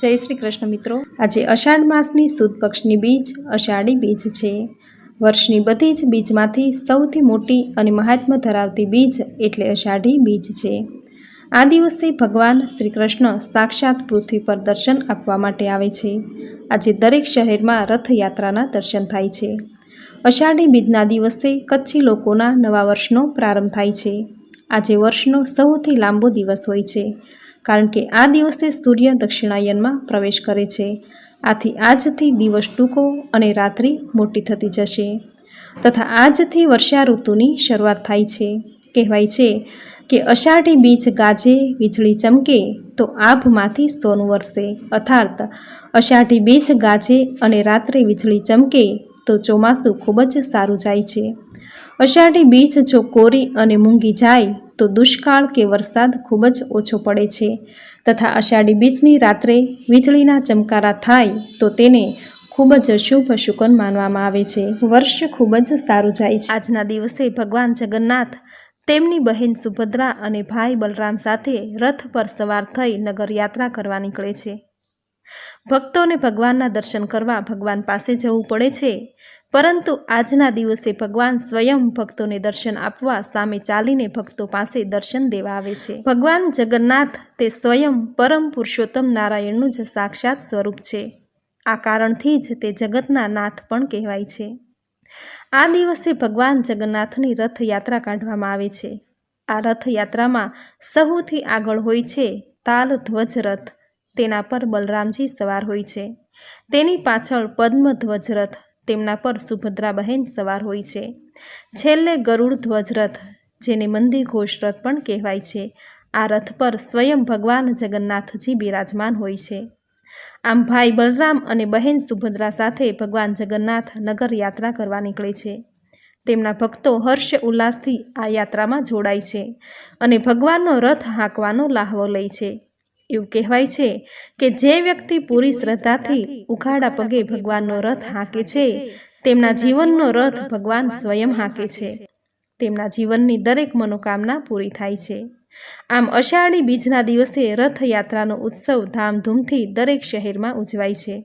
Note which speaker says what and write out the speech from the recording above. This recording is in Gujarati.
Speaker 1: જય શ્રી કૃષ્ણ મિત્રો. આજે અષાઢ માસની સુદ પક્ષની બીજ અષાઢી બીજ છે. વર્ષની બધી જ બીજમાંથી સૌથી મોટી અને મહાત્મ્ય ધરાવતી બીજ એટલે અષાઢી બીજ છે. આ દિવસે ભગવાન શ્રી કૃષ્ણ સાક્ષાત પૃથ્વી પર દર્શન આપવા માટે આવે છે. આજે દરેક શહેરમાં રથયાત્રાના દર્શન થાય છે. અષાઢી બીજના દિવસે કચ્છી લોકોના નવા વર્ષનો પ્રારંભ થાય છે. આજે વર્ષનો સૌથી લાંબો દિવસ હોય છે. કારણ કે આ દિવસે સૂર્ય દક્ષિણાયનમાં પ્રવેશ કરે છે. આથી આજથી દિવસ ટૂંકો અને રાત્રિ મોટી થતી જશે. તથા આજથી વર્ષા ઋતુની શરૂઆત થાય છે. કહેવાય છે કે અષાઢી બીજ ગાજે, વીજળી ચમકે, તો આભમાંથી સોનું વરસે. અર્થાત, અષાઢી બીજ ગાજે અને રાત્રે વીજળી ચમકે, તો ચોમાસું ખૂબ જ સારું જાય છે. અષાઢી બીજ જો કોરી અને મૂંગી જાય તો દુષ્કાળ કે વરસાદ ખૂબ જ ઓછો પડે છે. તથા અષાઢી બીજની રાત્રે વીજળીના ચમકારા થાય તો તેને ખૂબ જ શુભ શુકન માનવામાં આવે છે. વર્ષ ખૂબ જ સારું જાય છે. આજના દિવસે ભગવાન જગન્નાથ, તેમની બહેન સુભદ્રા અને ભાઈ બલરામ સાથે રથ પર સવાર થઈ નગરયાત્રા કરવા નીકળે છે. ભક્તોને ભગવાનના દર્શન કરવા ભગવાન પાસે જવું પડે છે. પરંતુ આજના દિવસે ભગવાન સ્વયં ભક્તોને દર્શન આપવા સામે ચાલીને ભક્તો પાસે દર્શન દેવા આવે છે. ભગવાન જગન્નાથ તે સ્વયં પરમ પુરુષોત્તમ નારાયણનું જ સાક્ષાત સ્વરૂપ છે. આ કારણથી જ તે જગતના નાથ પણ કહેવાય છે. આ દિવસે ભગવાન જગન્નાથની રથયાત્રા કાઢવામાં આવે છે. આ રથયાત્રામાં સૌથી આગળ હોય છે તાલ ધ્વજ રથ. તેના પર બલરામજી સવાર હોય છે. તેની પાછળ પદ્મધ્વજ રથ તેમના પર સુભદ્રા બહેન સવાર હોય છે. છેલ્લે ગરુડ ધ્વજ રથ જેને મંદી ઘોષ રથ પણ કહેવાય છે, આ રથ પર સ્વયં ભગવાન જગન્નાથજી બિરાજમાન હોય છે. આમ ભાઈ બલરામ અને બહેન સુભદ્રા સાથે ભગવાન જગન્નાથ નગર યાત્રા કરવા નીકળે છે. તેમના ભક્તો હર્ષ ઉલ્લાસથી આ યાત્રામાં જોડાય છે અને ભગવાનનો રથ હાંકવાનો લાહવો લે છે. એવું કહેવાય છે કે જે વ્યક્તિ પૂરી શ્રદ્ધાથી ઉઘાડા પગે ભગવાનનો રથ હાંકે છે, તેમના જીવનનો રથ ભગવાન સ્વયં હાંકે છે. તેમના જીવનની દરેક મનોકામના પૂરી થાય છે. આમ અષાઢી બીજના દિવસે રથયાત્રાનો ઉત્સવ ધામધૂમથી દરેક શહેરમાં ઉજવાય છે.